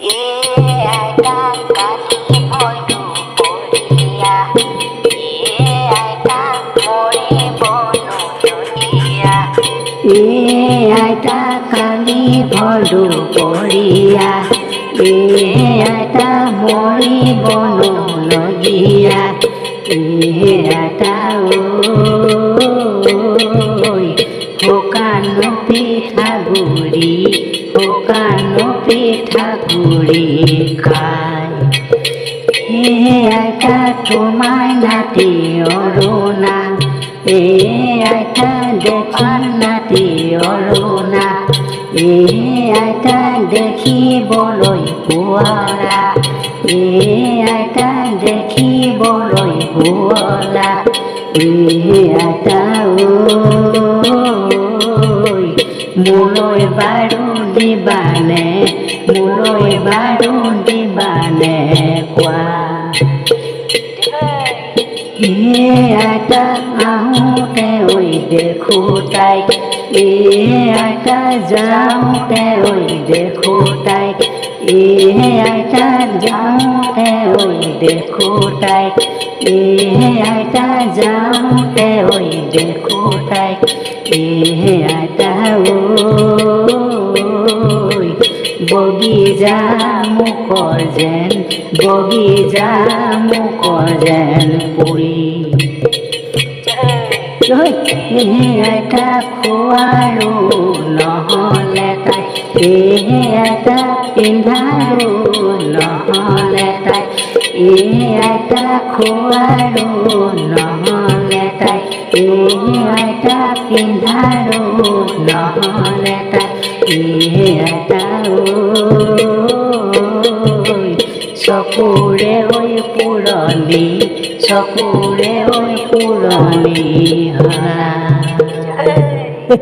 এ আইটা কালি ভলু পড়িয়া, এ আইতা মরি বনু লগিয়া এ আইতা ওই হোকানো পিঠা গুড়ি হোকানো পিঠা গুড়ি খায় হে আইতা তোমায় নাতি অরুণা এ আইতা দেখার নাতি অরুণা এ আইতা দেখিবলৈ পুৱলা এ আইতা দেখিবলৈ পুৱলা এ আইতা ঐ ಮುಳೋಯ್ ಬಾಡೋಡಿ ಬಾನೆ ಮುಳೋಯ್ ಬಾಡೋಡಿ ಬಾನೆ ಕ್ವಾ ಏ ಆಟ ಆಹುಟೆ ಒಯ್ದೆ ಖೋಟಾಯ್ ಏ ಆಟ ಜಾಹುಟೆ ಒಯ್ದೆ ಖೋಟಾಯ್ ಏ ಆಟ ಜಾಹುಟೆ ಒಯ್ದೆ ಖೋಟಾಯ್ ಏ ಆಟ ಜಾಹುಟೆ ಒಯ್ದೆ ಖೋಟಾಯ್ ಏ বগিজা মুখৰ যেন বগিজা মুখৰ যেন পুৰি এটা খোৱাৰো নহ'লে তাই এটা পিন্ধাৰো নহ'লে তাই এটা খোৱাৰো নহ'লে তাই এই এটা পিন্ধাৰো নহ'লে তাই এই এটা চকুৰে ঐ পুৰণি চকুৰে ঐ পুৰণি হৰা